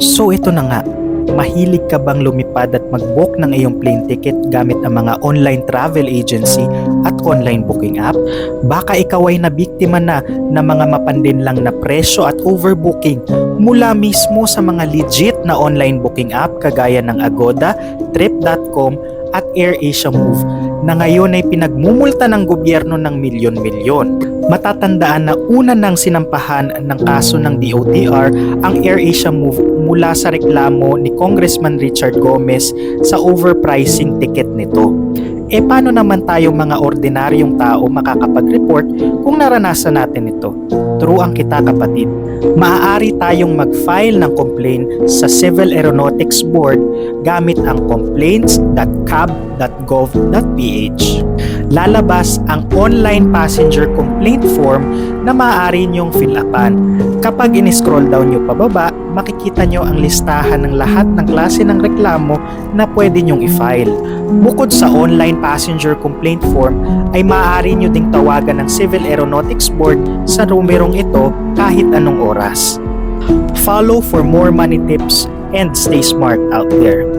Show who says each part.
Speaker 1: So ito na nga, mahilig ka bang lumipad at mag-book ng iyong plane ticket gamit ang mga online travel agency at online booking app? Baka ikaw ay nabiktima na ng mga mapandin lang na presyo at overbooking mula mismo sa mga legit na online booking app kagaya ng Agoda, Trip.com at AirAsia Move na ngayon ay pinagmumulta ng gobyerno ng milyon-milyon. Matatandaan na una nang sinampahan ng kaso ng DOTR ang AirAsia Move mula sa reklamo ni Congressman Richard Gomez sa overpricing ticket nito. E paano naman tayo mga ordinaryong tao makakapag-report kung naranasan natin ito? Turuan kita kapatid. Maaari tayong mag-file ng complaint sa Civil Aeronautics Board gamit ang complaints.cab.gov.ph. Lalabas ang online passenger complaint form na maaari niyong fill upan. Kapag in-scroll down niyo pababa, makikita niyo ang listahan ng lahat ng klase ng reklamo na pwede niyong i-file. Bukod sa online passenger complaint form, ay maaari niyo ding tawagan ng Civil Aeronautics Board sa numerong ito kahit anong oras. Follow for more money tips and stay smart out there.